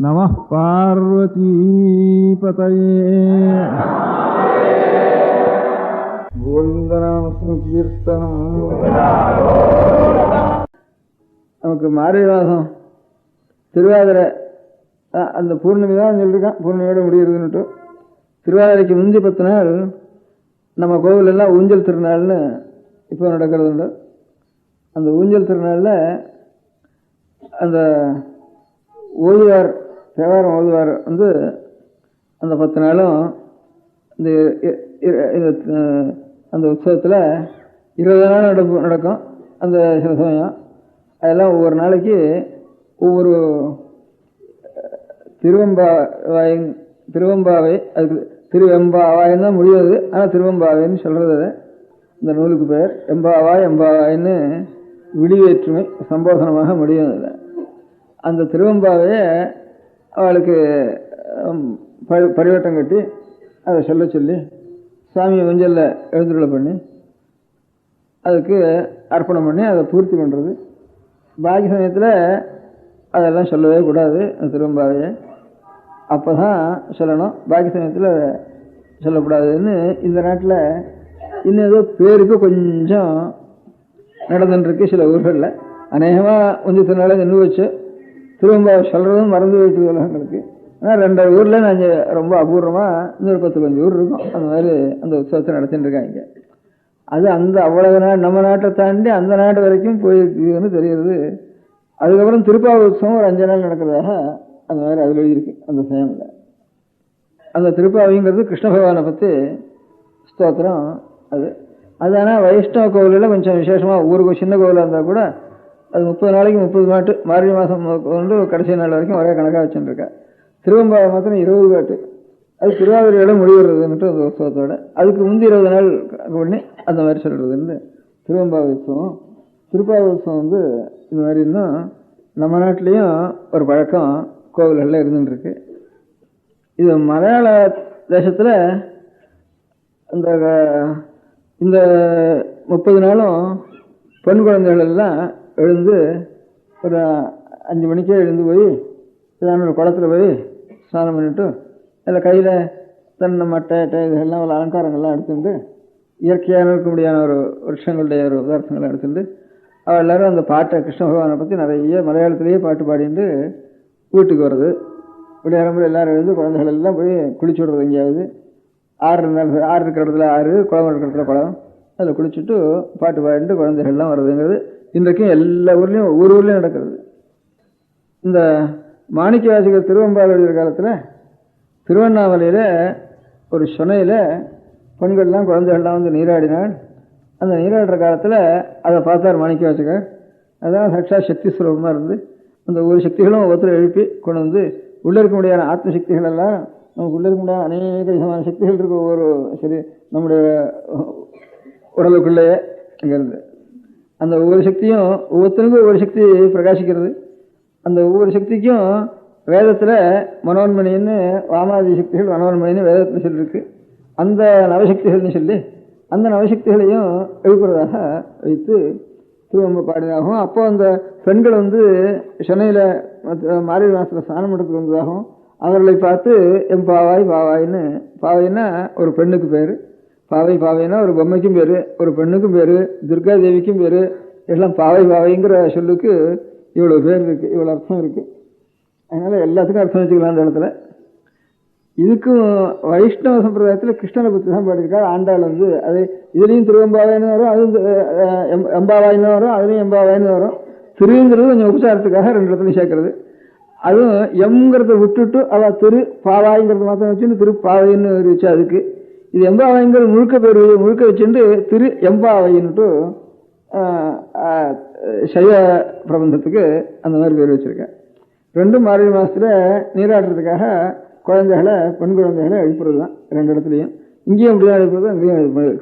நம பார்வதி பதையே கோவிந்தநாமசங்கீர்த்தனம் நமக்கு மார்கழி மாதம் திருவாதிரை ஆ, அந்த பூர்ணமி தான் சொல்லியிருக்கான் பூர்ணமியோட முடியுதுன்னுட்டு திருவாதிரைக்கு முந்தி பத்து நாள் நம்ம கோவிலெல்லாம் ஊஞ்சல் திருநாள்னு இப்போ நடக்கிறது உண்டு அந்த ஊஞ்சல் திருநாளில் அந்த ஓய்வார் தேவாரம் ஓதுவார். வந்து அந்த பத்து நாளும் இந்த இ- அந்த உற்சவத்தில் இருபது நாள் நடக்கும் நடக்கும். அந்த சில சமயம். அதெல்லாம் ஒவ்வொரு நாளைக்கு ஒவ்வொரு திருவம்பாவாய் திருவம்பாவை அதுக்கு திருவெம்பாவாயின்னு தான் முடியாது ஆனால் திருவம்பாவைன்னு சொல்கிறது அது. இந்த நூலுக்கு பெயர். எம்பாவாய் எம்பாவாயின்னு விடிவேற்றுமை சம்போதனமாக முடியும் அதில். அந்த திருவம்பாவையை அவளுக்கு பரி- பரிவட்டம் கட்டி அதை சொல்ல சொல்லி சாமியை மஞ்சளில் எழுந்துருளை பண்ணி அதுக்கு அர்ப்பணம் பண்ணி அதை பூர்த்தி பண்ணுறது பாக்கி சமயத்தில் அதெல்லாம் சொல்லவே கூடாது அந்த திருவம்பாவையை. அப்போ தான் சொல்லணும். பாக்கி சமயத்தில் சொல்லக்கூடாதுன்னு இந்த நாட்டில் இன்னும் ஏதோ பேருக்கு கொஞ்சம் நடந்துட்டுருக்கு சில ஊர்களில். அநேகமாக கொஞ்சம் திருநாளை நின்று வச்சு திரும்ப சொல்கிறதும் மறந்து போயிட்டு உலகங்களுக்கு ஆனால் ரெண்டரை ஊரில் நான் ரொம்ப அபூர்வமாக இன்னொரு பத்து கொஞ்சம் ஊர் இருக்கும். அந்த மாதிரி அந்த உற்சவத்தை நடத்தின்னு இருக்காங்க அது அந்த அவ்வளவு நாள் நம்ம நாட்டை தாண்டி அந்த நாடு வரைக்கும் போயிருக்குன்னு தெரியுது அதுக்கப்புறம் திருப்பாவூர் உற்சவம் ஒரு அஞ்சு நாள் நடக்கிறதாக அந்த மாதிரி அதில் எழுதியிருக்கு அந்த சமயத்தில் அந்த திருப்பாவிங்கிறது கிருஷ்ண பகவானை பற்றி ஸ்தோத்திரம் அது. அது ஆனால் வைஷ்ணவ கோவிலில் கொஞ்சம் விசேஷமாக ஊருக்கு சின்ன கோவிலாக இருந்தால் கூட அது முப்பது நாளைக்கு முப்பது பாட்டு மார்கழி மாதம் கொண்டு கடைசி நாள் வரைக்கும் ஒரே கணக்காக வச்சுருக்கா திருவம்பாவை மாத்திரம் இருபது பாட்டு அது திருவாதிரையோட முடிவுறதுன்ட்டு அந்த உற்சவத்தோட. அதுக்கு முந்தி இருபது நாள் கணக்கு பண்ணி அந்த மாதிரி சொல்கிறதுன்னு திருவம்பாவை உற்சவம். திருப்பாவை உற்சவம் வந்து இது மாதிரி இன்னும் நம்ம நாட்டிலையும் ஒரு பழக்கம் கோவில்களில் இருந்துட்டுருக்கு. இது மலையாள தேசத்தில் இந்த இந்த முப்பது நாளும் பெண் குழந்தைகள் எல்லாம் எழுந்து ஒரு அஞ்சு மணிக்கே எழுந்து போய் ஏதாவது ஒரு குளத்துல போய் ஸ்நானம் பண்ணிட்டு அதில் கையில் தென்னை மட்டை அட்டை இதெல்லாம் ஒரு அலங்காரங்கள்லாம் எடுத்துட்டு இயற்கையான இருக்க முடியாத ஒரு வருஷங்களுடைய ஒரு பதார்த்தங்களை எடுத்துட்டு அவள் எல்லாரும் அந்த பாட்டை கிருஷ்ண பகவானை பற்றி நிறைய மலையாளத்திலேயே பாட்டு பாடிட்டு வீட்டுக்கு வருது விடியாரம்பு எல்லோரும் எழுந்து குழந்தைகள் எல்லாம் போய் குளிச்சு விடுறது எங்கேயாவது. ஆறு இருந்தாலும் ஆறு இருக்கிற இடத்துல ஆறு குளம் இருக்கிற இடத்துல குளம். அதில் குளிச்சுட்டு பாட்டு பாடிட்டு குழந்தைகள்லாம் வருதுங்கிறது இன்றைக்கும் எல்லா ஊர்லேயும் ஒவ்வொரு ஊர்லேயும் நடக்கிறது. இந்த மாணிக்க வாசகர் திருவம்பாவை எழுதுகிற காலத்தில் திருவண்ணாமலையில் ஒரு சுனையில் பெண்கள்லாம் குழந்தைகள்லாம் வந்து நீராடினாள். அந்த நீராடுற காலத்தில் அதை பார்த்தார் மாணிக்க வாசகர் அதான் சக்ஷா சக்தி சுரூபமாக இருந்து அந்த ஒரு சக்திகளும் ஒவ்வொருத்தரும் எழுப்பி கொண்டு வந்து உள்ளே இருக்க முடியாத ஆத்ம சக்திகளெல்லாம் நமக்கு உள்ளே இருக்க முடியாத அநேக விதமான சக்திகள் இருக்கு ஒவ்வொரு சரி நம்முடைய உடலுக்குள்ளேயே இங்கேருந்து அந்த ஒவ்வொரு சக்தியும் ஒவ்வொருத்தருக்கும் ஒவ்வொரு சக்தி பிரகாசிக்கிறது. அந்த ஒவ்வொரு சக்திக்கும் வேதத்தில் மனோன்மணின்னு வாமாதி சக்திகள் மனோன்மணின்னு வேதத்தில் சொல்லியிருக்கு அந்த நவசக்திகள்னு சொல்லி அந்த நவசக்திகளையும் எழுப்புறதாக வைத்து திருவம்ப பாடினதாகவும் அப்போ அந்த பெண்கள் வந்து சென்னையில் மாரியர் மாதத்தில் ஸ்நானம் எடுத்துட்டு வந்ததாகவும் அவர்களை பார்த்து எம் பாவாய் பாவாயின்னு பாவாயின்னா ஒரு பெண்ணுக்கு பேர். பாவை பாவைன்னா ஒரு பொம்மைக்கும் பேர் ஒரு பெண்ணுக்கும் பேர் துர்கா தேவிக்கும் பேர் எல்லாம் பாவை பாவைங்கிற சொல்லுக்கு இவ்வளோ பேர் இருக்குது இவ்வளோ அர்த்தம் இருக்குது அதனால் எல்லாத்துக்கும் அர்த்தம் வச்சுக்கலாம் அந்த இடத்துல. இதுக்கும் வைஷ்ணவ சம்பிரதாயத்தில் கிருஷ்ணனை பற்றி தான் பாடியிருக்காரு. ஆண்டாள் வந்து அது இதுலேயும் திருவம்பாவாயின்னு வரும் அதுவும் எம்- எம்பாவாயின்னு வரும் அதுலேயும் எம்பாவாயின்னு வரும். திருங்கிறது கொஞ்சம் உபச்சாரத்துக்காக ரெண்டு இடத்துலையும் சேர்க்கறது. அதுவும் எம்ங்கிறத விட்டுட்டு அவள் திரு பாவாய்ங்கிறத மாத்திரம் வச்சுன்னு திரு பாவைன்னு ஒரு வச்சு அதுக்கு இது எம்பாவைங்கிறது முழுக்க பேர் முழுக்க வச்சுட்டு திரு எம்பாவைன்ட்டு சைவ பிரபந்தத்துக்கு அந்த மாதிரி பேர் வச்சுருக்கேன். ரெண்டும் மார்கழி மாதத்தில் நீராடுறதுக்காக குழந்தைகளை பெண் குழந்தைகளை எழுப்புறது தான் ரெண்டு இடத்துலையும். இங்கேயும் அப்படிதான் எழுப்புறது அங்கேயும் எழுப்புறது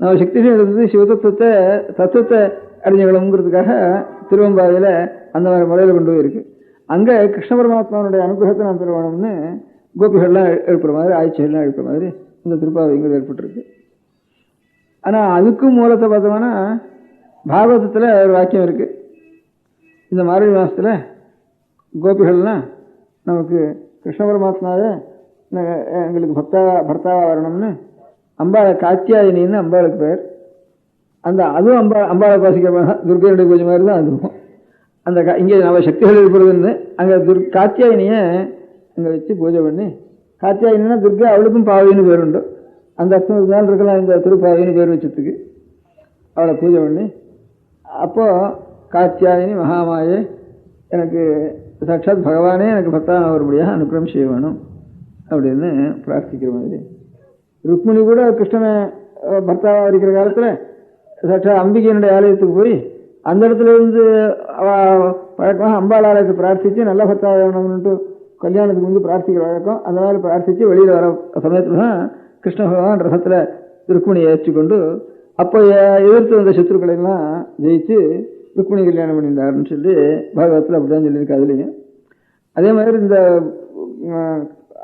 நம்ம சக்தியும் எழுதுறது சிவதத்துவத்தை தத்துவத்தை அறிஞர்களுங்கிறதுக்காக திருவம்பாவையில் அந்த மாதிரி முறையில் கொண்டு போயிருக்கு. அங்கே கிருஷ்ண பரமாத்மாவுடைய அனுகிரகத்தை நாம் பெறுவோம்னு கோபிகள்லாம் எழுப்புற மாதிரி ஆய்ச்சிகள்லாம் எழுப்புற மாதிரி இந்த திருப்பாவைங்கிறது ஏற்பட்டிருக்கு. ஆனால் அதுக்கும் மூலத்தை பார்த்தோம்னா பாகவதத்தில் ஒரு வாக்கியம் இருக்குது இந்த மார்கழி மாதத்தில் கோபிகள்லாம் நமக்கு கிருஷ்ண பரமாத்மாவே எங்களுக்கு பக்தா பர்த்தாவாக வரணும்னு அம்பாளை காத்தியாயினின்னு அம்பாளுக்கு பேர். அந்த அதுவும் அம்பா அம்பாளை பாசிக்கிற மாதிரி தான் துர்கையுடைய பூஜை மாதிரி தான் அதுவும் அந்த இங்கே நம்ம சக்திகள் இருக்கிறதுன்னு அங்கே துர் காத்தியாயினியை அங்கே வச்சு பூஜை பண்ணி காத்தியாயினா துர்கா அவளுக்கும் பாவின்னு பேர் உண்டு. அந்த அர்த்தம் மேலே இருக்கலாம் இந்த திருப்பாவின்னு பேர் வச்சதுக்கு. அவளை பூஜை பண்ணி. அப்போது காத்தியாயினி மகாமாயே எனக்கு சாட்சாத் பகவானே எனக்கு பக்தான ஒருபடியாக அனுகிரகம் செய்ய வேணும் அப்படின்னு பிரார்த்திக்கிற மாதிரி. ருக்மிணி கூட கிருஷ்ணனை பர்த்தாவாக இருக்கிற காலத்தில் சற்றா அம்பிகையினுடைய ஆலயத்துக்கு போய் அந்த இடத்துல இருந்து வழக்கமாக அம்பாள் ஆலயத்தை பிரார்த்திச்சு நல்ல பர்த்தா வேணும்னுட்டு கல்யாணத்துக்கு வந்து பிரார்த்திக்கிற வழக்கம் அந்த மாதிரி பிரார்த்திச்சு வெளியில் வர சமயத்தில் தான் கிருஷ்ண பகவான் ரசத்தில் ருக்மிணியை ஏற்றுக்கொண்டு அப்போ எதிர்த்து வந்த சத்ருக்களையெல்லாம் ஜெயித்து ஜெயிச்சு ருக்மிணி கல்யாணம் பண்ணியிருந்தாருன்னு சொல்லி பாகவத்தில் அப்படிதான் சொல்லியிருக்கு அதுலேயும். அதே மாதிரி இந்த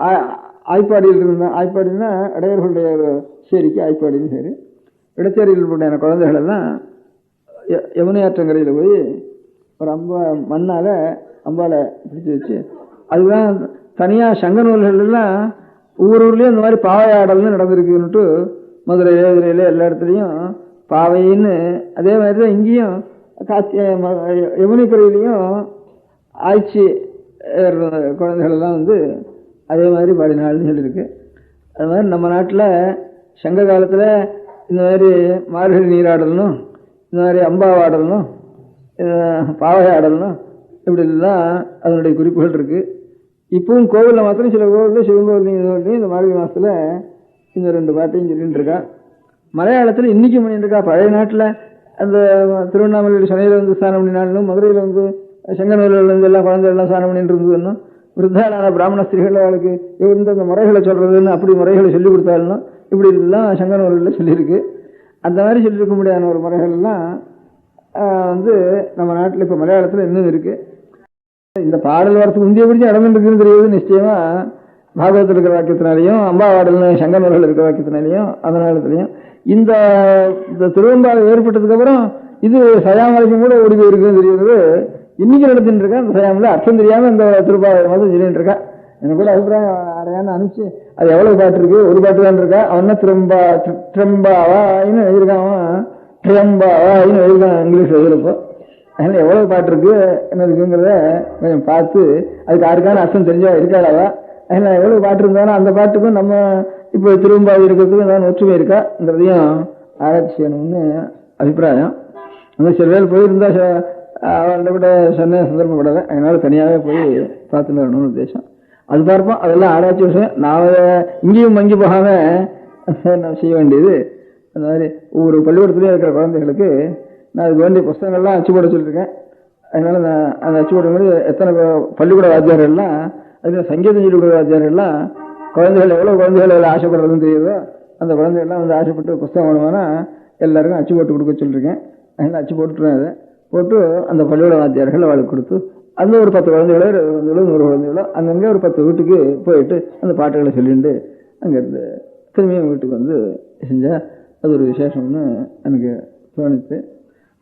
ஆ- ஆய்ப்பாடியில் இருந்த ஆய்ப்பாடின்னா இடையர்களுடைய சேரிக்கு ஆய்ப்பாடின்னு பேர். இடச்சேரியில் உள்ள குழந்தைகள் எல்லாம் போய் ஒரு அம்பா மண்ணால் அம்பாலை பிடிச்சி வச்சு அதுதான் தனியாக சங்க நூல்கள் ஒவ்வொரு ஊர்லேயும் இந்த மாதிரி பாவையாடல்னு நடந்திருக்குன்னுட்டு மதுரை ஏதுரையில் எல்லா இடத்துலையும் பாவைன்னு அதே மாதிரி தான் இங்கேயும் காட்சி யமுனைக்கரையிலையும் ஆய்ச்சி ஏறுற குழந்தைகள் எல்லாம் வந்து அதே மாதிரி பாடினாள்னு சொல்லியிருக்கு. அது மாதிரி நம்ம நாட்டில் சங்க காலத்தில் இந்த மாதிரி மார்கழி நீராடலும் இந்த மாதிரி அம்பாவாடலும் அஹ், பாவை ஆடலும் இப்படி அதனுடைய குறிப்புகள் இருக்குது இப்பவும் கோவிலில் மாத்திரம் சில கோவிலில் சிவன் கோவிலையும் இந்த மார்கழி மாதத்தில் இந்த ரெண்டு பாட்டையும் சொல்லிட்டு இருக்கா. மலையாளத்தில் இன்னைக்கு பண்ணிட்டு இருக்கா? பழைய நாட்டில் அந்த திருவண்ணாமலையில் சனையில் வந்து ஸ்நானம் பண்ணினாலும் மதுரையில் வந்து செங்கனூரில் இருந்து எல்லாம் குழந்தைகள்லாம் ஸ்நானம் பண்ணிட்டு இருந்ததுன்னு விருத்தாலான பிராமண ஸ்திரீகள் அவளுக்கு அந்த முறைகளை சொல்கிறதுன்னு அப்படி முறைகளை சொல்லி கொடுத்தாலும் இப்படி எல்லாம் செங்கனூரில் சொல்லியிருக்கு. அந்த மாதிரி சொல்லியிருக்க முடியாத ஒரு முறைகள்லாம் வந்து நம்ம நாட்டில் இப்போ மலையாளத்தில் இன்னும் இருக்குது இந்த பாடல் வரத்துக்கு முந்தைய பிடிச்சி இடம் இருக்குன்னு தெரியுது நிச்சயமா. பாகவத்தில் இருக்கிற வாக்கியத்தினாலையும் அம்பாவாடல்னு சங்கநூர்கள் இருக்கிற வாக்கியத்தினாலையும் அதனாலத்துலையும் இந்த இந்த திருவம்பாவை ஏற்பட்டதுக்கு அப்புறம் இது சயாமலைக்கும் கூட ஓடி போயிருக்குன்னு தெரியுது. இன்னைக்கு நடத்தின்னு இருக்கா அந்த சயாமலை. அர்த்தம் தெரியாம இந்த திருப்பாவை மாதிரி சொல்லிட்டு இருக்கா எனக்கு கூட அபிப்பிராயம் அடையான்னு அனுப்பிச்சு அது எவ்வளவு பாட்டு இருக்கு? ஒரு பாட்டு தான் இருக்கா? அவன் திரும்பா ட்ரெம்பாவான்னு எழுதியிருக்கான் அவன். இன்னும் எழுதியிருக்கான் இங்கிலீஷ் எழுதுறப்போ. அதனால எவ்வளவு பாட்டு இருக்கு என்ன இருக்குங்கிறத கொஞ்சம் பார்த்து அதுக்கு யாருக்கான அர்த்தம் தெரிஞ்சா இருக்காளாவா? அதனால எவ்வளவு பாட்டு இருந்தாலும் அந்த பாட்டுக்கும் நம்ம இப்போ திரும்ப இருக்கிறதுக்கும் ஏதாவது ஒற்றுமை இருக்காங்கிறதையும் ஆராய்ச்சி செய்யணும்னு அபிப்பிராயம். அந்த சில பேர் போயிருந்தா ச- அவள்கிட்ட கூட சொன்ன சந்தர்ப்பப்படலை அதனால தனியாகவே போய் பார்த்துட்டு வரணும்னு உத்தேசம். அது பார்ப்போம். அதெல்லாம் ஆராய்ச்சி விஷயம். நான் இங்கேயும் மங்கி போகாம நம்ம செய்ய வேண்டியது. அந்த மாதிரி ஒவ்வொரு பள்ளிக்கூடத்துலேயும் இருக்கிற குழந்தைகளுக்கு நான் அதுக்கு வேண்டிய புஸ்தகங்கள்லாம் அச்சு போட சொல்லியிருக்கேன். அதனால நான் அந்த அச்சு போடும்போது எத்தனை பள்ளிக்கூட வாத்தியார்கள்லாம் அதுக்கு சங்கீதம் சொல்லிக் கொடுக்குற வாத்தியார்கள்லாம் குழந்தைகள் எவ்வளோ குழந்தைகள் எவ்வளோ ஆசைப்படுறதுன்னு தெரியுதோ அந்த குழந்தைகள்லாம் வந்து ஆசைப்பட்டு புஸ்தகம் வேணுமானா எல்லாருக்கும் அச்சு போட்டு கொடுக்க சொல்லியிருக்கேன். அதனால் அச்சு போட்டுருவேன் அதை. போட்டு அந்த பள்ளிக்கூட வாத்தியார்கள் அவளுக்கு கொடுத்து அந்த ஒரு பத்து குழந்தைகளோ இருபது குழந்தைகளோ நூறு குழந்தைகளோ அங்கங்கே ஒரு பத்து வீட்டுக்கு போயிட்டு அந்த பாட்டுகளை சொல்லிட்டு அங்கேருந்து திரும்பியும் வீட்டுக்கு வந்து செஞ்சால் அது ஒரு விசேஷம்னு எனக்கு தோணுச்சு.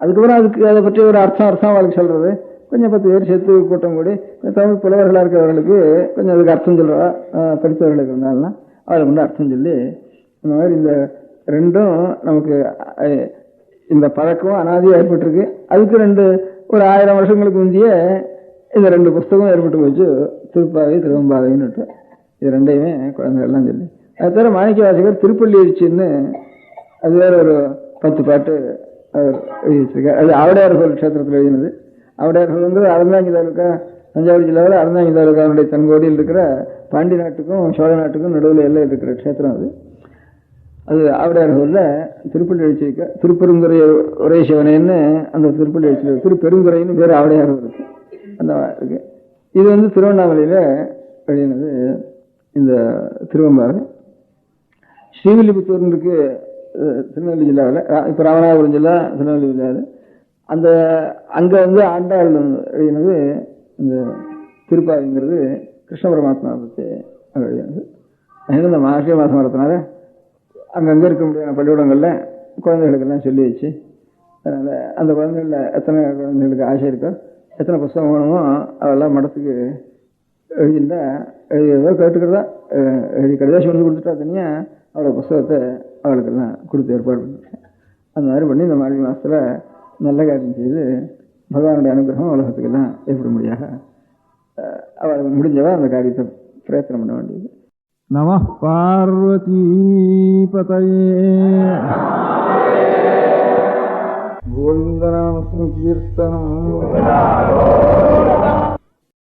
அதுக்கப்புறம் அதுக்கு அதை பற்றி ஒரு அர்த்தம் அர்த்தம் அவளுக்கு சொல்கிறது கொஞ்சம் பத்து பேர் சேர்த்து கூட்டம் கூடி தமிழ் புலவர்களாக இருக்கிறவர்களுக்கு கொஞ்சம் அதுக்கு அர்த்தம் சொல்கிறா படித்தவர்களுக்கு இருந்தாலும் அவளுக்கு கொண்டு அர்த்தம் சொல்லி இந்த மாதிரி இந்த ரெண்டும் நமக்கு இந்த பழக்கம் அனாதியாக ஏற்பட்டிருக்கு. அதுக்கு ரெண்டு ஒரு ஆயிரம் வருஷங்களுக்கு முந்தைய இந்த ரெண்டு புஸ்தகம் ஏற்பட்டு போச்சு. திருப்பாவை திருவம்பாவைன்னுட்டு. இது ரெண்டையுமே குழந்தைகள்லாம் சொல்லி. அது தவிர மாணிக்க வாசகர் திருப்பள்ளி எழுச்சின்னு அது வேற ஒரு பத்து பாட்டு அவர் எழுதி அது ஆவடையார் க்ஷேத்திரத்தில் எழுதினது. அவடையார்கள் வந்து அறந்தாங்கி தாலுக்கா தஞ்சாவூர் ஜில்லாவில் அறந்தாங்கி தாலுக்காவுடைய தன்கோடியில் இருக்கிற பாண்டி நாட்டுக்கும் சோழ நாட்டுக்கும் நடுவில் எல்லாம் இருக்கிற க்ஷேத்திரம் அது. அது ஆவடையார் திருப்பள்ளி எழுச்சி இருக்க திருப்பெருந்துறை ஒரே சிவனைன்னு அந்த திருப்பள்ளி எழுச்சி திருப்பெருந்துறைன்னு வேறு ஆவடையார் இருக்கு. அந்த இருக்கு. இது வந்து திருவண்ணாமலையில் எழுதினது இந்த திருவம்பாறு. ஸ்ரீவில்லிபுத்தூர்னுக்கு திருநெல்வேலி ஜில்லாவில் இப்போ ராமநாதபுரம் ஜில்லா திருநெல்வேலி ஜில்லாவில் அந்த அங்கே வந்து ஆண்டாள் எழுதினது இந்த திருப்பாவிங்கிறது கிருஷ்ண பரமாத்மா பற்றி அங்க எழுதினது. அதனால இந்த மார்கழி மாதம் வரதுனால அங்கங்கே இருக்க முடியாத பள்ளிக்கூடங்களில் குழந்தைகளுக்கெல்லாம் சொல்லி வச்சு அதனால் அந்த குழந்தைகளில் எத்தனை குழந்தைகளுக்கு ஆசை இருக்கோ எத்தனை புஸ்தகம் வேணுமோ அதெல்லாம் மடத்துக்கு எழுதிண்டா எழுதி ஏதோ கேட்டுக்கிறதா எழுதி கடிதாசி வந்து கொடுத்துட்டா தனியாக அவளோட புஸ்தகத்தை அவளுக்கெல்லாம் கொடுத்து ஏற்பாடு அந்த மாதிரி பண்ணி இந்த மார்கழி மாதத்தில் நல்ல காரியம் செய்து பகவானுடைய அனுகிரகம் உலகத்துக்கெல்லாம் ஏற்பட முடியாக அஹ், அவளுக்கு முடிஞ்சவா அந்த காரியத்தை பிரயத்தனம் பண்ண வேண்டியது. நம பார்வதி பதையே. கோவிந்தநாம சங்கீர்த்தனம்